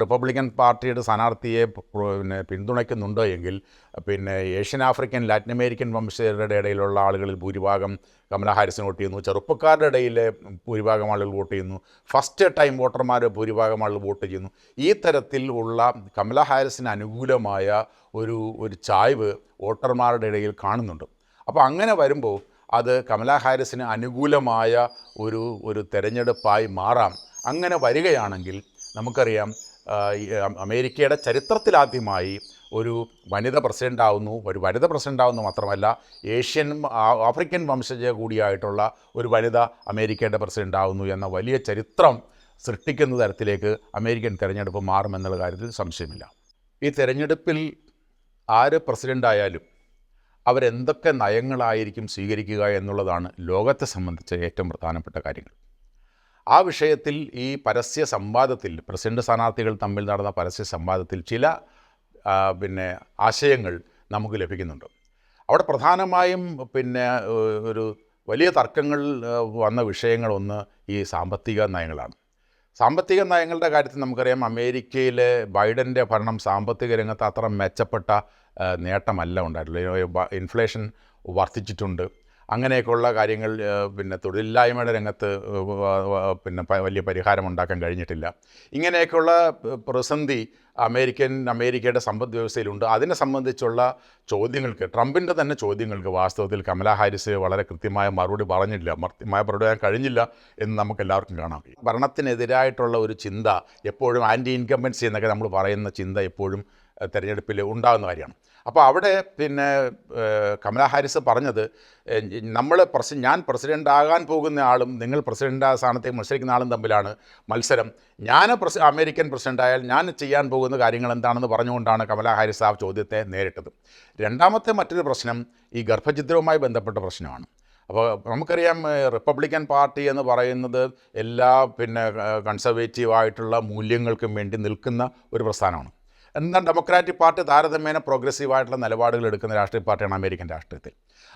റിപ്പബ്ലിക്കൻ പാർട്ടിയുടെ സ്ഥാനാർത്ഥിയെ പിന്നെ പിന്തുണയ്ക്കുന്നുണ്ടോ എങ്കിൽ പിന്നെ ഏഷ്യൻ ആഫ്രിക്കൻ ലാറ്റിൻ അമേരിക്കൻ വംശജരുടെ ഇടയിലുള്ള ആളുകളിൽ ഭൂരിഭാഗം കമല ഹാരിസിന് വോട്ട് ചെയ്യുന്നു. ചെറുപ്പക്കാരുടെ ഇടയിലെ ഭൂരിഭാഗം ആളുകൾ വോട്ട് ചെയ്യുന്നു. ഫസ്റ്റ് ടൈം വോട്ടർമാർ ഭൂരിഭാഗം ആളുകൾ വോട്ട് ചെയ്യുന്നു. ഈ തരത്തിൽ ഉള്ള കമല ഹാരിസിന് അനുകൂലമായ ഒരു ഒരു ചായ്വ് വോട്ടർമാരുടെ ഇടയിൽ കാണുന്നുണ്ട്. അപ്പോൾ അങ്ങനെ വരുമ്പോൾ അത് കമലാ ഹാരിസിന് അനുകൂലമായ ഒരു ഒരു തെരഞ്ഞെടുപ്പായി മാറാം. അങ്ങനെ വരികയാണെങ്കിൽ നമുക്കറിയാം അമേരിക്കയുടെ ചരിത്രത്തിലാദ്യമായി ഒരു വനിത പ്രസിഡന്റ് ആവുന്നു ഒരു വനിത പ്രസിഡന്റ് ആവുന്നു മാത്രമല്ല ഏഷ്യൻ ആഫ്രിക്കൻ വംശജ കൂടിയായിട്ടുള്ള ഒരു വനിത അമേരിക്കയുടെ പ്രസിഡന്റ് ആവുന്നു എന്ന വലിയ ചരിത്രം സൃഷ്ടിക്കുന്ന തരത്തിലേക്ക് അമേരിക്കൻ തെരഞ്ഞെടുപ്പ് മാറുമെന്നുള്ള കാര്യത്തിൽ സംശയമില്ല. ഈ തെരഞ്ഞെടുപ്പിൽ ആര് പ്രസിഡന്റ് ആയാലും അവരെന്തൊക്കെ നയങ്ങളായിരിക്കും സ്വീകരിക്കുക എന്നുള്ളതാണ് ലോകത്തെ സംബന്ധിച്ച് ഏറ്റവും പ്രധാനപ്പെട്ട കാര്യങ്ങൾ. ആ വിഷയത്തിൽ ഈ പരസ്യ സംവാദത്തിൽ പ്രസിഡന്റ് സ്ഥാനാർത്ഥികൾ തമ്മിൽ നടന്ന പരസ്യ സംവാദത്തിൽ ചില പിന്നെ ആശയങ്ങൾ നമുക്ക് ലഭിക്കുന്നുണ്ട്. അവിടെ പ്രധാനമായും പിന്നെ ഒരു വലിയ തർക്കങ്ങൾ വന്ന വിഷയങ്ങളൊന്ന് ഈ സാമ്പത്തിക നയങ്ങളാണ്. സാമ്പത്തിക നയങ്ങളുടെ കാര്യത്തിൽ നമുക്കറിയാം അമേരിക്കയിലെ ബൈഡന്റെ ഭരണം സാമ്പത്തിക രംഗത്ത് അത്ര മെച്ചപ്പെട്ട നേട്ടമല്ല ഉണ്ടായിട്ടുള്ളത്. ഇൻഫ്ലേഷൻ വർദ്ധിച്ചിട്ടുണ്ട്. അങ്ങനെയൊക്കെയുള്ള കാര്യങ്ങൾ പിന്നെ തൊഴിലില്ലായ്മയുടെ രംഗത്ത് പിന്നെ വലിയ പരിഹാരം ഉണ്ടാക്കാൻ കഴിഞ്ഞിട്ടില്ല. ഇങ്ങനെയൊക്കെയുള്ള പ്രതിസന്ധി അമേരിക്കൻ അമേരിക്കയുടെ സമ്പദ് വ്യവസ്ഥയിലുണ്ട്. അതിനെ സംബന്ധിച്ചുള്ള ചോദ്യങ്ങൾക്ക് ട്രംപിന്റെ തന്നെ ചോദ്യങ്ങൾക്ക് വാസ്തവത്തിൽ കമല ഹാരിസ് വളരെ കൃത്യമായ മറുപടി പറഞ്ഞില്ല. കൃത്യമായ മറുപടി പറയാൻ കഴിഞ്ഞില്ല എന്ന് നമുക്ക് എല്ലാവർക്കും കാണാം. ഭരണത്തിനെതിരായിട്ടുള്ള ഒരു ചിന്ത എപ്പോഴും ആന്റി ഇൻകമ്പൻസി എന്നൊക്കെ നമ്മൾ പറയുന്ന ചിന്ത എപ്പോഴും തെരഞ്ഞെടുപ്പിൽ ഉണ്ടാകുന്ന കാര്യമാണ്. അപ്പോൾ അവിടെ പിന്നെ കമലാ ഹാരിസ് പറഞ്ഞത് നമ്മൾ പ്രസി ഞാൻ പ്രസിഡന്റ് ആകാൻ പോകുന്ന ആളും നിങ്ങൾ പ്രസിഡന്റ് ആ സ്ഥാനത്തേക്ക് മത്സരിക്കുന്ന ആളും തമ്മിലാണ് മത്സരം. ഞാൻ പ്രസി അമേരിക്കൻ പ്രസിഡന്റ് ആയാൽ ഞാൻ ചെയ്യാൻ പോകുന്ന കാര്യങ്ങൾ എന്താണെന്ന് പറഞ്ഞുകൊണ്ടാണ് കമലാ ഹാരിസ് ആ ചോദ്യത്തെ നേരിട്ടത്. രണ്ടാമത്തെ മറ്റൊരു പ്രശ്നം ഈ ഗർഭഛിദ്രവുമായി ബന്ധപ്പെട്ട പ്രശ്നമാണ്. അപ്പോൾ നമുക്കറിയാം റിപ്പബ്ലിക്കൻ പാർട്ടി എന്ന് പറയുന്നത് എല്ലാ പിന്നെ കൺസർവേറ്റീവ് ആയിട്ടുള്ള മൂല്യങ്ങൾക്കും വേണ്ടി നിൽക്കുന്ന ഒരു പ്രസ്ഥാനമാണ്. എന്നാൽ ഡെമോക്രാറ്റിക് പാർട്ടി താരതമ്യേന പ്രോഗ്രസീവ് ആയിട്ടുള്ള നിലപാടുകൾ എടുക്കുന്ന രാഷ്ട്രീയ പാർട്ടിയാണ് അമേരിക്കൻ രാഷ്ട്രീയത്തിൽ.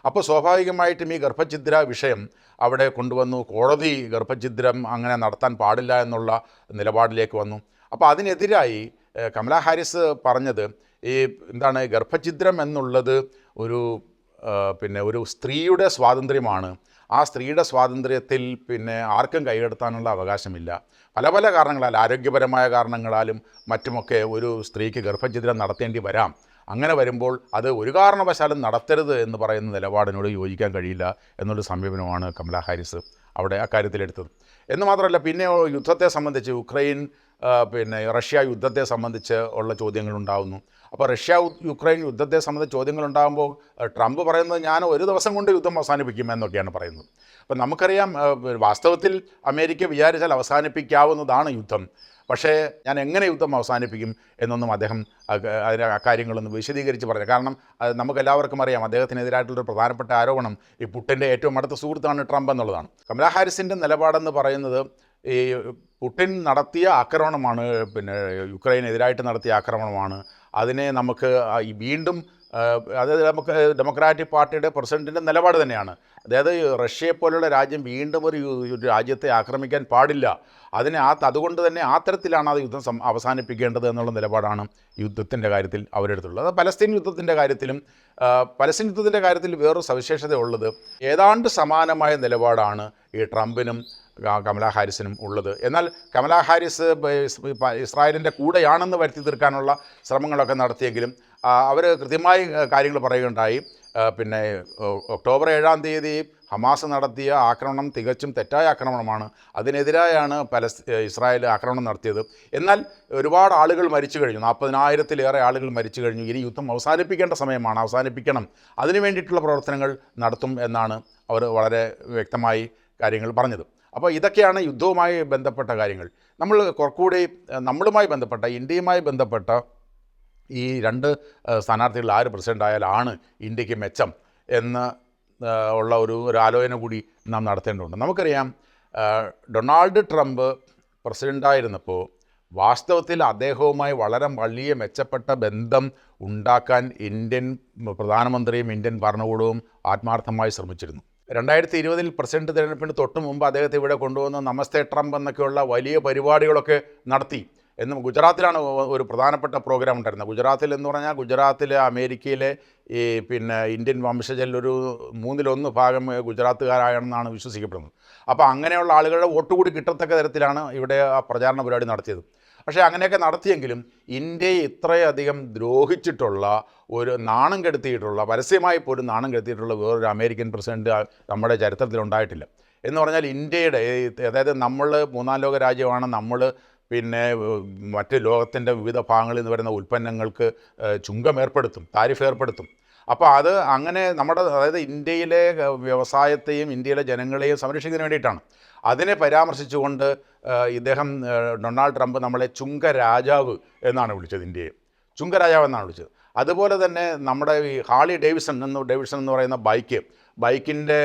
അപ്പോൾ സ്വാഭാവികമായിട്ടും ഈ ഗർഭഛിദ്ര വിഷയം അവിടെ കൊണ്ടുവന്നു. കോടതി ഗർഭഛിദ്രം അങ്ങനെ നടത്താൻ പാടില്ല എന്നുള്ള നിലപാടിലേക്ക് വന്നു. അപ്പോൾ അതിനെതിരായി കമലാ ഹാരിസ് പറഞ്ഞത് ഈ എന്താണ് ഗർഭഛിദ്രം എന്നുള്ളത് ഒരു പിന്നെ ഒരു സ്ത്രീയുടെ സ്വാതന്ത്ര്യമാണ്. ആ സ്ത്രീയുടെ സ്വാതന്ത്ര്യത്തിൽ പിന്നെ ആർക്കും കൈകടത്താനുള്ള അവകാശമില്ല. പല പല കാരണങ്ങളാൽ ആരോഗ്യപരമായ കാരണങ്ങളാലും മറ്റുമൊക്കെ ഒരു സ്ത്രീക്ക് ഗർഭഛിദ്രം നടത്തേണ്ടി വരാം. അങ്ങനെ വരുമ്പോൾ അത് ഒരു കാരണവശാലും നടത്തരുത് എന്ന് പറയുന്ന നിലപാടിനോട് യോജിക്കാൻ കഴിയില്ല എന്നൊരു സമീപനമാണ് കമല ഹാരിസ് അവിടെ അക്കാര്യത്തിലെടുത്തത്. എന്ന് മാത്രമല്ല പിന്നെ യുദ്ധത്തെ സംബന്ധിച്ച് യുക്രൈൻ പിന്നെ റഷ്യ യുദ്ധത്തെ സംബന്ധിച്ച് ഉള്ള ചോദ്യങ്ങൾ ഉണ്ടാകുന്നു അപ്പോൾ റഷ്യ യുക്രൈൻ യുദ്ധത്തെ സംബന്ധിച്ച് ചോദ്യങ്ങൾ ഉണ്ടാകുമ്പോൾ ട്രംപ് പറയുന്നത് ഞാൻ ഒരു ദിവസം കൊണ്ട് യുദ്ധം അവസാനിപ്പിക്കും എന്നൊക്കെയാണ് പറയുന്നത്. അപ്പം നമുക്കറിയാം വാസ്തവത്തിൽ അമേരിക്ക വിചാരിച്ചാൽ അവസാനിപ്പിക്കാവുന്നതാണ് യുദ്ധം. പക്ഷേ ഞാൻ എങ്ങനെ യുദ്ധം അവസാനിപ്പിക്കും എന്നൊന്നും അദ്ദേഹം അതിന് അക്കാര്യങ്ങളൊന്നും വിശദീകരിച്ച് പറഞ്ഞു. കാരണം നമുക്കെല്ലാവർക്കും അറിയാം അദ്ദേഹത്തിനെതിരായിട്ടുള്ളൊരു പ്രധാനപ്പെട്ട ആരോപണം ഈ പുട്ടിന്റെ ഏറ്റവും അടുത്ത സുഹൃത്താണ് ട്രംപ് എന്നുള്ളതാണ്. കമലാ ഹാരിസിന്റെ നിലപാടെന്ന് പറയുന്നത് ഈ പുടിൻ നടത്തിയ ആക്രമണമാണ് പിന്നെ യുക്രൈനെതിരായിട്ട് നടത്തിയ ആക്രമണമാണ് അതിനെ നമുക്ക് വീണ്ടും അതായത് നമുക്ക് ഡെമോക്രാറ്റിക് പാർട്ടിയുടെ പ്രസിഡന്റിന്റെ നിലപാട് തന്നെയാണ്. അതായത് റഷ്യയെ പോലുള്ള രാജ്യം വീണ്ടും ഒരു രാജ്യത്തെ ആക്രമിക്കാൻ പാടില്ല. അതിനെ ആ അതുകൊണ്ട് തന്നെ ആ തരത്തിലാണ് അത് യുദ്ധം അവസാനിപ്പിക്കേണ്ടത് എന്നുള്ള നിലപാടാണ് യുദ്ധത്തിന്റെ കാര്യത്തിൽ അവരുടെ അവരെടുത്തുള്ളത് അത് പലസ്തീൻ യുദ്ധത്തിന്റെ കാര്യത്തിലും പലസ്തീൻ യുദ്ധത്തിന്റെ കാര്യത്തിൽ വേറൊരു സവിശേഷത ഉള്ളത് ഏതാണ്ട് സമാനമായ നിലപാടാണ് ഈ ട്രംപിനും കമലാ ഹാരിസിനും ഉള്ളത്. എന്നാൽ കമലാ ഹാരിസ് ഇസ്രായേലിന്റെ കൂടെയാണെന്ന് വരുത്തി തീർക്കാനുള്ള ശ്രമങ്ങളൊക്കെ നടത്തിയെങ്കിലും അവർ കൃത്യമായി കാര്യങ്ങൾ പറയുകയുണ്ടായി. പിന്നെ ഒക്ടോബർ ഏഴാം തീയതി ഹമാസ് നടത്തിയ ആക്രമണം തികച്ചും തെറ്റായ ആക്രമണമാണ്. അതിനെതിരായാണ് പലസ് ഇസ്രായേൽ ആക്രമണം നടത്തിയത്. എന്നാൽ ഒരുപാട് ആളുകൾ മരിച്ചു കഴിഞ്ഞു. നാൽപ്പതിനായിരത്തിലേറെ ആളുകൾ മരിച്ചു കഴിഞ്ഞു. ഇനി യുദ്ധം അവസാനിപ്പിക്കേണ്ട സമയമാണ്. അവസാനിപ്പിക്കണം. അതിനു വേണ്ടിയിട്ടുള്ള പ്രവർത്തനങ്ങൾ നടത്തും എന്നാണ് അവർ വളരെ വ്യക്തമായി കാര്യങ്ങൾ പറഞ്ഞത്. അപ്പോൾ ഇതൊക്കെയാണ് യുദ്ധവുമായി ബന്ധപ്പെട്ട കാര്യങ്ങൾ. നമ്മൾ കുറച്ചുകൂടി നമ്മളുമായി ബന്ധപ്പെട്ട ഇന്ത്യയുമായി ബന്ധപ്പെട്ട ഈ രണ്ട് സ്ഥാനാർത്ഥികൾ ആര് പ്രസിഡന്റ് ആയാലാണ് ഇന്ത്യയ്ക്ക് മെച്ചം എന്ന് ഉള്ള ഒരു ഒരു ആലോചന കൂടി നാം നടത്തേണ്ടതുണ്ട്. നമുക്കറിയാം ഡൊണാൾഡ് ട്രംപ് പ്രസിഡന്റായിരുന്നപ്പോൾ വാസ്തവത്തിൽ അദ്ദേഹവുമായി വളരെ വലിയ മെച്ചപ്പെട്ട ബന്ധം ഉണ്ടാക്കാൻ ഇന്ത്യൻ പ്രധാനമന്ത്രിയും ഇന്ത്യൻ ഭരണകൂടവും ആത്മാർത്ഥമായി ശ്രമിച്ചിരുന്നു. രണ്ടായിരത്തി ഇരുപതിൽ പ്രസിഡന്റ് തിരഞ്ഞെടുപ്പിന് തൊട്ട് മുമ്പ് അദ്ദേഹത്തെ ഇവിടെ കൊണ്ടുവന്ന് നമസ്തേ ട്രംപ് എന്നൊക്കെയുള്ള വലിയ പരിപാടികളൊക്കെ നടത്തി. എന്നും ഗുജറാത്തിലാണ് ഒരു പ്രധാനപ്പെട്ട പ്രോഗ്രാം ഉണ്ടായിരുന്നത്. ഗുജറാത്തിൽ എന്ന് പറഞ്ഞാൽ ഗുജറാത്തിലെ അമേരിക്കയിലെ ഈ പിന്നെ ഇന്ത്യൻ വംശജരിൽ ഒരു മൂന്നിലൊന്ന് ഭാഗം ഗുജറാത്തുകാരാണെന്നാണ് വിശ്വസിക്കപ്പെടുന്നത്. അപ്പോൾ അങ്ങനെയുള്ള ആളുകളുടെ വോട്ട് കൂടി കിട്ടത്തക്ക തരത്തിലാണ് ഇവിടെ ആ പ്രചാരണ പരിപാടി നടത്തിയത്. പക്ഷേ അങ്ങനെയൊക്കെ നടത്തിയെങ്കിലും ഇന്ത്യയെ ഇത്രയധികം ദ്രോഹിച്ചിട്ടുള്ള ഒരു നാണം കെടുത്തിയിട്ടുള്ള പരസ്യമായി പോലും നാണം കെടുത്തിയിട്ടുള്ള വേറൊരു അമേരിക്കൻ പ്രസിഡന്റ് നമ്മുടെ ചരിത്രത്തിൽ ഉണ്ടായിട്ടില്ല. എന്ന് പറഞ്ഞാൽ ഇന്ത്യയുടെ അതായത് നമ്മൾ മൂന്നാം ലോക രാജ്യമാണ് നമ്മൾ പിന്നെ മറ്റ് ലോകത്തിന്റെ വിവിധ ഭാഗങ്ങളിൽ നിന്ന് വരുന്ന ഉൽപ്പന്നങ്ങൾക്ക് ചുങ്കം ഏർപ്പെടുത്തും താരിഫ് ഏർപ്പെടുത്തും. അപ്പോൾ അത് അങ്ങനെ നമ്മുടെ അതായത് ഇന്ത്യയിലെ വ്യവസായത്തെയും ഇന്ത്യയിലെ ജനങ്ങളെയും സംരക്ഷിക്കുന്നതിന് വേണ്ടിയിട്ടാണ്. അതിനെ പരാമർശിച്ചുകൊണ്ട് ഇദ്ദേഹം ഡൊണാൾഡ് ട്രംപ് നമ്മളെ ചുങ്ക രാജാവ് എന്നാണ് വിളിച്ചത് ഇന്ത്യയെ. ചുങ്ക രാജാവ് എന്നാണ് വിളിച്ചത്. അതുപോലെ തന്നെ നമ്മുടെ ഈ ഹാളി ഡേവിസൺ എന്ന് ഡേവിസൺ എന്ന് പറയുന്ന ബൈക്ക് ബൈക്കിന്റെ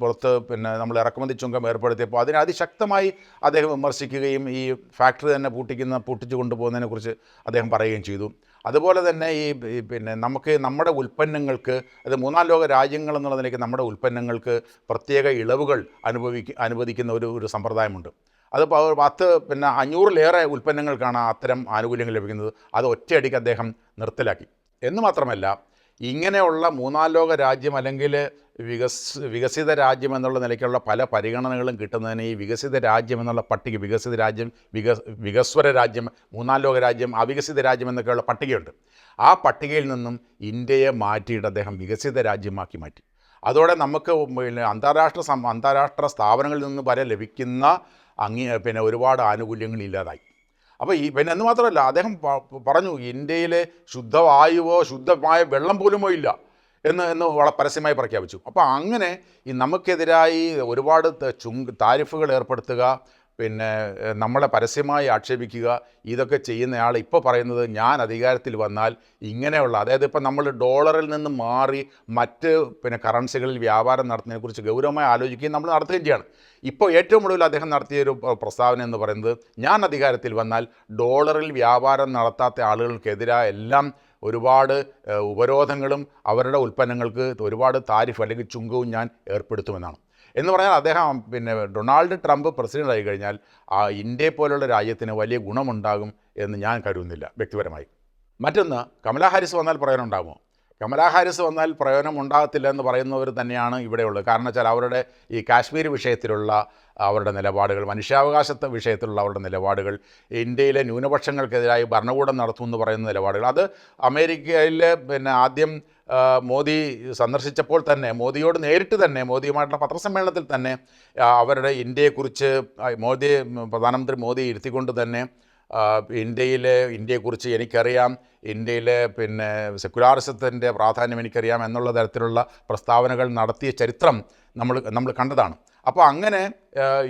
പുറത്ത് പിന്നെ നമ്മൾ ഇറക്കുമതി ചുങ്കം ഏർപ്പെടുത്തിയപ്പോൾ അതിനെ അതിശക്തമായി അദ്ദേഹം വിമർശിക്കുകയും ഈ ഫാക്ടറി തന്നെ പൂട്ടിക്കുന്ന പൂട്ടിച്ചു കൊണ്ടുപോകുന്നതിനെക്കുറിച്ച് അദ്ദേഹം പറയുകയും ചെയ്തു. അതുപോലെ തന്നെ ഈ പിന്നെ നമുക്ക് നമ്മുടെ ഉൽപ്പന്നങ്ങൾക്ക് അത് മൂന്നാം ലോക രാജ്യങ്ങൾ എന്നുള്ള നിലയ്ക്ക് നമ്മുടെ ഉൽപ്പന്നങ്ങൾക്ക് പ്രത്യേക ഇളവുകൾ അനുഭവിക്ക അനുവദിക്കുന്ന ഒരു ഒരു സമ്പ്രദായമുണ്ട്. അത് പത്ത് പിന്നെ അഞ്ഞൂറിലേറെ ഉൽപ്പന്നങ്ങൾക്കാണ് അത്തരം ആനുകൂല്യങ്ങൾ ലഭിക്കുന്നത്. അത് ഒറ്റയടിക്ക് അദ്ദേഹം നിർത്തലാക്കി. എന്ന് മാത്രമല്ല ഇങ്ങനെയുള്ള മൂന്നാം ലോക രാജ്യം അല്ലെങ്കിൽ വികസ് വികസിത രാജ്യം എന്നുള്ള നിലയ്ക്കുള്ള പല പരിഗണനകളും കിട്ടുന്നതിന് ഈ വികസിത രാജ്യം എന്നുള്ള പട്ടിക വികസിത രാജ്യം വിക വികസ്വര രാജ്യം മൂന്നാം ലോക രാജ്യം അവികസിത രാജ്യം എന്നൊക്കെയുള്ള പട്ടികയുണ്ട്. ആ പട്ടികയിൽ നിന്നും ഇന്ത്യയെ മാറ്റിയിട്ട് അദ്ദേഹം വികസിത രാജ്യമാക്കി മാറ്റി. അതോടെ നമുക്ക് പിന്നെ അന്താരാഷ്ട്ര അന്താരാഷ്ട്ര സ്ഥാപനങ്ങളിൽ നിന്ന് വരെ ലഭിക്കുന്ന അങ്ങേ പിന്നെ ഒരുപാട് ആനുകൂല്യങ്ങൾ ഇല്ലാതായി. അപ്പോൾ ഈ പിന്നെ എന്ന് മാത്രമല്ല അദ്ദേഹം പറഞ്ഞു ഇന്ത്യയിലെ ശുദ്ധവായുവോ ശുദ്ധമായ വെള്ളം പോലുമോ ഇല്ല എന്ന് എന്ന് വളരെ പരസ്യമായി പ്രഖ്യാപിച്ചു. അപ്പോൾ അങ്ങനെ ഈ നമുക്കെതിരായി ഒരുപാട് ചുങ്ക് താരിഫുകൾ ഏർപ്പെടുത്തുക പിന്നെ നമ്മളെ പരസ്യമായി ആക്ഷേപിക്കുക ഇതൊക്കെ ചെയ്യുന്നയാൾ ഇപ്പോൾ പറയുന്നത് ഞാൻ അധികാരത്തിൽ വന്നാൽ ഇങ്ങനെയുള്ള അതായത് ഇപ്പം നമ്മൾ ഡോളറിൽ നിന്ന് മാറി മറ്റ് പിന്നെ കറൻസികളിൽ വ്യാപാരം നടത്തുന്നതിനെക്കുറിച്ച് ഗൗരവമായി ആലോചിക്കുകയും നമ്മൾ നടത്തുകയും ചെയ്യണം. ഇപ്പോൾ ഏറ്റവും ഒടുവിൽ അദ്ദേഹം നടത്തിയൊരു പ്ര- പ്രസ്താവന എന്ന് പറയുന്നത് ഞാൻ അധികാരത്തിൽ വന്നാൽ ഡോളറിൽ വ്യാപാരം നടത്താത്ത ആളുകൾക്കെതിരായ എല്ലാം ഒരുപാട് ഉപരോധങ്ങളും അവരുടെ ഉൽപ്പന്നങ്ങൾക്ക് ഒരുപാട് താരിഫ് അല്ലെങ്കിൽ ചുങ്കവും ഞാൻ ഏർപ്പെടുത്തുമെന്നാണ്. എന്ന് പറഞ്ഞാൽ അദ്ദേഹം പിന്നെ ഡൊണാൾഡ് ട്രംപ് പ്രസിഡന്റ് ആയി കഴിഞ്ഞാൽ ആ ഇന്ത്യയെ പോലുള്ള രാജ്യത്തിന് വലിയ ഗുണമുണ്ടാകും എന്ന് ഞാൻ കരുതുന്നില്ല വ്യക്തിപരമായി. മറ്റൊന്ന് കമലാ ഹാരിസ് വന്നാൽ പ്രയോജനം ഉണ്ടാകുമോ? കമലാ ഹാരിസ് വന്നാൽ പ്രയോജനം ഉണ്ടാകത്തില്ല എന്ന് പറയുന്നവർ തന്നെയാണ് ഇവിടെയുള്ളത്. കാരണം വെച്ചാൽ അവരുടെ ഈ കാശ്മീർ വിഷയത്തിലുള്ള അവരുടെ നിലപാടുകൾ മനുഷ്യാവകാശത്തെ വിഷയത്തിലുള്ള അവരുടെ നിലപാടുകൾ ഇന്ത്യയിലെ ന്യൂനപക്ഷങ്ങൾക്കെതിരായി ഭരണകൂടം നടത്തുമെന്ന് പറയുന്ന നിലപാടുകൾ അത് അമേരിക്കയിലെ പിന്നെ ആദ്യം മോദി സന്ദർശിച്ചപ്പോൾ തന്നെ മോദിയോട് നേരിട്ട് തന്നെ മോദിയുമായിട്ടുള്ള പത്രസമ്മേളനത്തിൽ തന്നെ അവരുടെ ഇന്ത്യയെക്കുറിച്ച് മോദി പ്രധാനമന്ത്രി മോദി ഇരുത്തിക്കൊണ്ട് തന്നെ ഇന്ത്യയിലെ ഇന്ത്യയെക്കുറിച്ച് എനിക്കറിയാം ഇന്ത്യയിലെ പിന്നെ സെക്കുലാറിസത്തിന്റെ പ്രാധാന്യം എനിക്കറിയാം എന്നുള്ള തരത്തിലുള്ള പ്രസ്താവനകൾ നടത്തിയ ചരിത്രം നമ്മൾ നമ്മൾ കണ്ടതാണ്. അപ്പോൾ അങ്ങനെ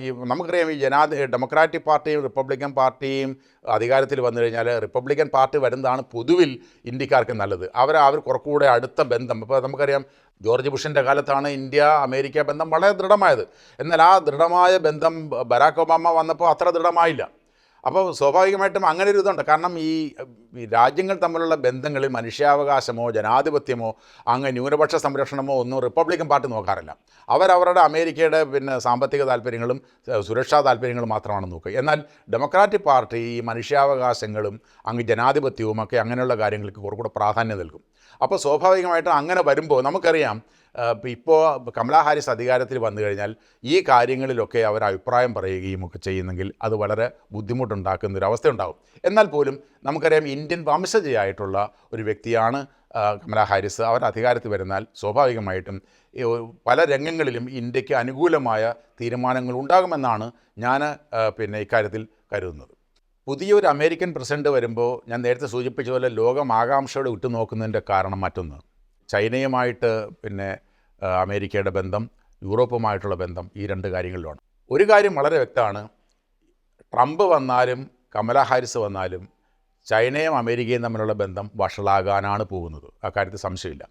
ഈ നമുക്കറിയാം ഈ ജനാധി ഡെമോക്രാറ്റിക് പാർട്ടിയും റിപ്പബ്ലിക്കൻ പാർട്ടിയും അധികാരത്തിൽ വന്നു കഴിഞ്ഞാൽ റിപ്പബ്ലിക്കൻ പാർട്ടി വരുന്നതാണ് പൊതുവിൽ ഇന്ത്യക്കാർക്ക് നല്ലത്. അവർ അവർ കുറച്ചുകൂടെ അടുത്ത ബന്ധം. ഇപ്പോൾ നമുക്കറിയാം ജോർജ് ബുഷിന്റെ കാലത്താണ് ഇന്ത്യ അമേരിക്ക ബന്ധം വളരെ ദൃഢമായത്. എന്നാൽ ആ ദൃഢമായ ബന്ധം ബരാക്ക് ഒബാമ വന്നപ്പോൾ അത്ര ദൃഢമായില്ല. അപ്പോൾ സ്വാഭാവികമായിട്ടും അങ്ങനെ ഒരു ഇതുണ്ട്. കാരണം ഈ രാജ്യങ്ങൾ തമ്മിലുള്ള ബന്ധങ്ങളിൽ മനുഷ്യാവകാശമോ ജനാധിപത്യമോ അങ്ങ് ന്യൂനപക്ഷ സംരക്ഷണമോ ഒന്നും റിപ്പബ്ലിക്കൻ പാർട്ടി നോക്കാറില്ല. അവരവരുടെ അമേരിക്കയുടെ പിന്നെ സാമ്പത്തിക താല്പര്യങ്ങളും സുരക്ഷാ താല്പര്യങ്ങളും മാത്രമാണ് നോക്കുക. എന്നാൽ ഡെമോക്രാറ്റിക് പാർട്ടി ഈ മനുഷ്യാവകാശങ്ങളും അങ്ങ് ജനാധിപത്യവും ഒക്കെ അങ്ങനെയുള്ള കാര്യങ്ങൾക്ക് കുറച്ചുകൂടെ പ്രാധാന്യം നൽകും. അപ്പോൾ സ്വാഭാവികമായിട്ടും അങ്ങനെ വരുമ്പോൾ നമുക്കറിയാം ഇപ്പോൾ കമലാ ഹാരിസ് അധികാരത്തിൽ വന്നു കഴിഞ്ഞാൽ ഈ കാര്യങ്ങളിലൊക്കെ അവർ അഭിപ്രായം പറയുകയും ഒക്കെ ചെയ്യുന്നെങ്കിൽ അത് വളരെ ബുദ്ധിമുട്ടുണ്ടാക്കുന്ന ഒരു അവസ്ഥയുണ്ടാകും എന്നാൽ പോലും നമുക്കറിയാം ഇന്ത്യൻ വംശജയായിട്ടുള്ള ഒരു വ്യക്തിയാണ് കമലാ ഹാരിസ്. അവർ അധികാരത്തിൽ വരുന്നാൽ സ്വാഭാവികമായിട്ടും പല രംഗങ്ങളിലും ഇന്ത്യയ്ക്ക് അനുകൂലമായ തീരുമാനങ്ങൾ ഉണ്ടാകുമെന്നാണ് ഞാൻ പിന്നെ ഇക്കാര്യത്തിൽ കരുതുന്നത്. പുതിയൊരു അമേരിക്കൻ പ്രസിഡന്റ് വരുമ്പോൾ ഞാൻ നേരത്തെ സൂചിപ്പിച്ച പോലെ ലോകം ആകാംക്ഷയോടെ ഉറ്റുനോക്കുന്നതിന്റെ കാരണം മറ്റൊന്ന്. ചൈനയുമായിട്ട് പിന്നെ അമേരിക്കയുടെ ബന്ധം യൂറോപ്പുമായിട്ടുള്ള ബന്ധം ഈ രണ്ട് കാര്യങ്ങളിലാണ് ഒരു കാര്യം വളരെ വ്യക്തമാണ്. ട്രംപ് വന്നാലും കമല ഹാരിസ് വന്നാലും ചൈനയും അമേരിക്കയും തമ്മിലുള്ള ബന്ധം വഷളാകാനാണ് പോകുന്നത്. അക്കാര്യത്തിൽ സംശയമില്ല.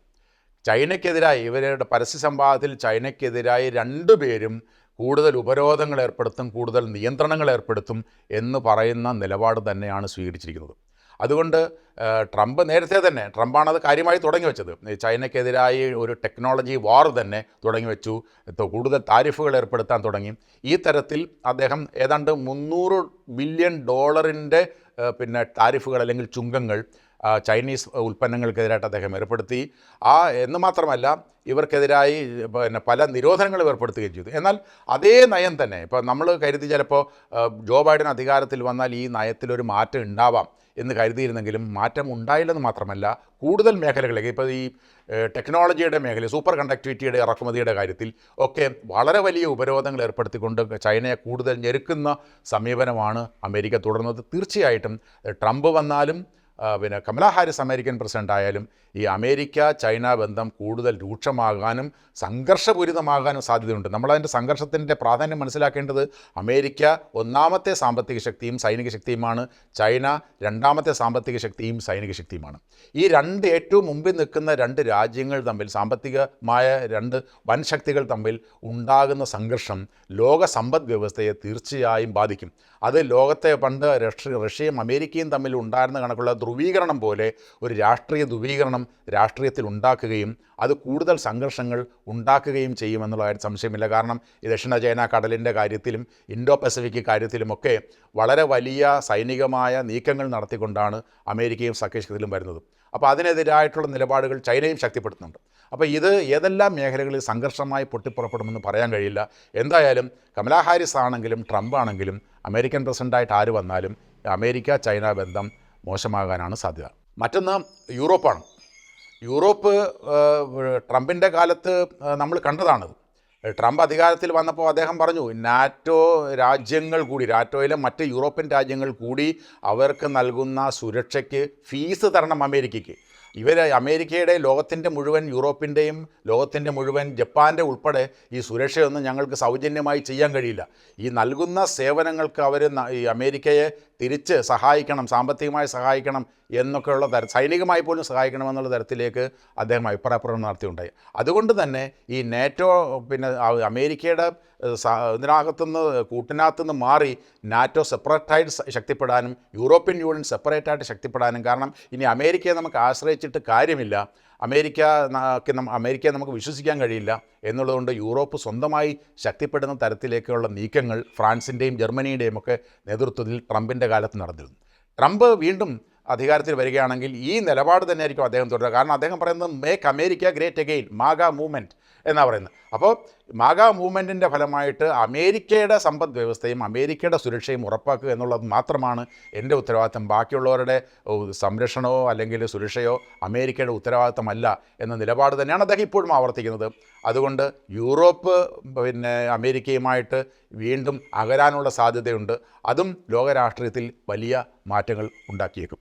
ചൈനയ്ക്കെതിരായി ഇവരുടെ പരസ്യ സംവാദത്തിൽ ചൈനയ്ക്കെതിരായി രണ്ടുപേരും കൂടുതൽ ഉപരോധങ്ങൾ ഏർപ്പെടുത്തും കൂടുതൽ നിയന്ത്രണങ്ങൾ ഏർപ്പെടുത്തും എന്ന് പറയുന്ന നിലപാട് തന്നെയാണ് സ്വീകരിച്ചിരിക്കുന്നത്. അതുകൊണ്ട് ട്രംപ് നേരത്തെ തന്നെ ട്രംപാണത് കാര്യമായി തുടങ്ങി വെച്ചത്. ചൈനയ്ക്കെതിരായി ഒരു ടെക്നോളജി വാർ തന്നെ തുടങ്ങി വെച്ചു. കൂടുതൽ താരിഫുകൾ ഏർപ്പെടുത്താൻ തുടങ്ങി. ഈ തരത്തിൽ അദ്ദേഹം ഏതാണ്ട് മുന്നൂറ് ബില്യൺ ഡോളറിന്റെ പിന്നെ താരിഫുകൾ അല്ലെങ്കിൽ ചുങ്കങ്ങൾ ചൈനീസ് ഉൽപ്പന്നങ്ങൾക്കെതിരായിട്ട് അദ്ദേഹം ഏർപ്പെടുത്തി. ആ എന്ന് മാത്രമല്ല ഇവർക്കെതിരായി പിന്നെ പല നിരോധനങ്ങളും ഏർപ്പെടുത്തുകയും ചെയ്തു. എന്നാൽ അതേ നയം തന്നെ ഇപ്പോൾ നമ്മൾ കരുതി ചിലപ്പോൾ ജോ ബൈഡൻ അധികാരത്തിൽ വന്നാൽ ഈ നയത്തിലൊരു മാറ്റം ഉണ്ടാവാം. എന്ന് കരുതിയിരുന്നെങ്കിലും മാറ്റം ഉണ്ടായില്ലെന്ന് മാത്രമല്ല കൂടുതൽ മേഖലകളിലേക്ക് ഇപ്പോൾ ഈ ടെക്നോളജിയുടെ മേഖല സൂപ്പർ കണ്ടക്ടിവിറ്റിയുടെ ഇറക്കുമതിയുടെ കാര്യത്തിൽ ഒക്കെ വളരെ വലിയ ഉപരോധങ്ങൾ ഏർപ്പെടുത്തിക്കൊണ്ട് ചൈനയെ കൂടുതൽ ഞെരുക്കുന്ന സമീപനമാണ് അമേരിക്ക തുടർന്നത്. തീർച്ചയായിട്ടും ട്രംപ് വന്നാലും പിന്നെ കമലാ ഹാരിസ് അമേരിക്കൻ പ്രസിഡന്റ് ആയാലും ഈ അമേരിക്ക ചൈന ബന്ധം കൂടുതൽ രൂക്ഷമാകാനും സംഘർഷപൂരിതമാകാനും സാധ്യതയുണ്ട്. നമ്മളതിന്റെ സംഘർഷത്തിന്റെ പ്രാധാന്യം മനസ്സിലാക്കേണ്ടത് അമേരിക്ക ഒന്നാമത്തെ സാമ്പത്തിക ശക്തിയും സൈനിക ശക്തിയുമാണ്. ചൈന രണ്ടാമത്തെ സാമ്പത്തിക ശക്തിയും സൈനിക ശക്തിയുമാണ്. ഈ രണ്ട് ഏറ്റവും മുമ്പിൽ നിൽക്കുന്ന രണ്ട് രാജ്യങ്ങൾ തമ്മിൽ സാമ്പത്തികമായ രണ്ട് വൻ ശക്തികൾ തമ്മിൽ ഉണ്ടാകുന്ന സംഘർഷം ലോക സമ്പദ് വ്യവസ്ഥയെ തീർച്ചയായും ബാധിക്കും. അത് ലോകത്തെ പണ്ട് റഷ്യ റഷ്യയും അമേരിക്കയും തമ്മിൽ ഉണ്ടായിരുന്ന കണക്കുള്ള ധ്രുവീകരണം പോലെ ഒരു രാഷ്ട്രീയ ധ്രുവീകരണം രാഷ്ട്രീയത്തിൽ ഉണ്ടാക്കുകയും അത് കൂടുതൽ സംഘർഷങ്ങൾ ഉണ്ടാക്കുകയും ചെയ്യുമെന്നുള്ള സംശയമില്ല. കാരണം ദക്ഷിണ ചൈന കടലിന്റെ കാര്യത്തിലും ഇൻഡോ പസഫിക് കാര്യത്തിലുമൊക്കെ വളരെ വലിയ സൈനികമായ നീക്കങ്ങൾ നടത്തിക്കൊണ്ടാണ് അമേരിക്കയും സഖ്യശക്തിയിലും വരുന്നത്. അപ്പോൾ അതിനെതിരായിട്ടുള്ള നിലപാടുകൾ ചൈനയും ശക്തിപ്പെടുത്തുന്നുണ്ട്. അപ്പോൾ ഇത് ഏതെല്ലാം മേഖലകളിൽ സംഘർഷമായി പൊട്ടിപ്പുറപ്പെടുമെന്ന് പറയാൻ കഴിയില്ല. എന്തായാലും കമലാ ഹാരിസ് ആണെങ്കിലും ട്രംപ് ആണെങ്കിലും അമേരിക്കൻ പ്രസിഡന്റായിട്ട് ആര് വന്നാലും അമേരിക്ക ചൈന ബന്ധം മോശമാകാനാണ് സാധ്യത. മറ്റൊന്ന് യൂറോപ്പാണ്. യൂറോപ്പ് ട്രംപിന്റെ കാലത്ത് നമ്മൾ കണ്ടതാണ്. ട്രംപ് അധികാരത്തിൽ വന്നപ്പോൾ അദ്ദേഹം പറഞ്ഞു നാറ്റോ രാജ്യങ്ങൾ കൂടി നാറ്റോയിലെ മറ്റ് യൂറോപ്യൻ രാജ്യങ്ങൾ കൂടി അവർക്ക് നൽകുന്ന സുരക്ഷയ്ക്ക് ഫീസ് തരണം അമേരിക്കയ്ക്ക്. ഇവർ അമേരിക്കയുടെ ലോകത്തിന്റെ മുഴുവൻ യൂറോപ്പിന്റെയും ലോകത്തിന്റെ മുഴുവൻ ജപ്പാന്റെ ഉൾപ്പെടെ ഈ സുരക്ഷയൊന്നും ഞങ്ങൾക്ക് സൗജന്യമായി ചെയ്യാൻ കഴിയില്ല. ഈ നൽകുന്ന സേവനങ്ങൾക്ക് അവർ ഈ അമേരിക്കയെ തിരിച്ച് സഹായിക്കണം സാമ്പത്തികമായി സഹായിക്കണം എന്നൊക്കെയുള്ള തര സൈനികമായി പോലും സഹായിക്കണമെന്നുള്ള തരത്തിലേക്ക് അദ്ദേഹം അഭിപ്രായപ്രകടനം നടത്തിയുണ്ടായി. അതുകൊണ്ട് തന്നെ ഈ നാറ്റോ പിന്നെ അമേരിക്കയുടെ ഇതിനകത്തുനിന്ന് കൂട്ടിനകത്തുനിന്ന് മാറി നാറ്റോ സെപ്പറേറ്റായിട്ട് ശക്തിപ്പെടാനും യൂറോപ്യൻ യൂണിയൻ സെപ്പറേറ്റായിട്ട് ശക്തിപ്പെടാനും കാരണം ഇനി അമേരിക്കയെ നമുക്ക് ആശ്രയിച്ചിട്ട് കാര്യമില്ല. അമേരിക്ക അമേരിക്കയെ നമുക്ക് വിശ്വസിക്കാൻ കഴിയില്ല എന്നുള്ളതുകൊണ്ട് യൂറോപ്പ് സ്വന്തമായി ശക്തിപ്പെടുന്ന തരത്തിലേക്കുള്ള നീക്കങ്ങൾ ഫ്രാൻസിന്റെയും ജർമ്മനിയുടെയും ഒക്കെ നേതൃത്വത്തിൽ ട്രംപിന്റെ കാലത്ത് നടന്നിരുന്നു. ട്രംപ് വീണ്ടും അധികാരത്തിൽ വരികയാണെങ്കിൽ ഈ നിലപാട് തന്നെയായിരിക്കും അദ്ദേഹം തുടരുക. കാരണം അദ്ദേഹം പറയുന്നത് make America great again MAGA movement എന്നാണ് പറയുന്നത്. അപ്പോൾ മാഗ മൂവ്മെന്റിന്റെ ഫലമായിട്ട് അമേരിക്കയുടെ സമ്പദ് വ്യവസ്ഥയും അമേരിക്കയുടെ സുരക്ഷയും ഉറപ്പാക്കുക എന്നുള്ളത് മാത്രമാണ് എന്റെ ഉത്തരവാദിത്തം. ബാക്കിയുള്ളവരുടെ സംരക്ഷണമോ അല്ലെങ്കിൽ സുരക്ഷയോ അമേരിക്കയുടെ ഉത്തരവാദിത്തമല്ല എന്ന നിലപാട് തന്നെയാണ് അദ്ദേഹം ഇപ്പോഴും ആവർത്തിക്കുന്നത്. അതുകൊണ്ട് യൂറോപ്പ് പിന്നെ അമേരിക്കയുമായിട്ട് വീണ്ടും അകരാനുള്ള സാധ്യതയുണ്ട്. അതും ലോകരാഷ്ട്രീയത്തിൽ വലിയ മാറ്റങ്ങൾ ഉണ്ടാക്കിയേക്കും.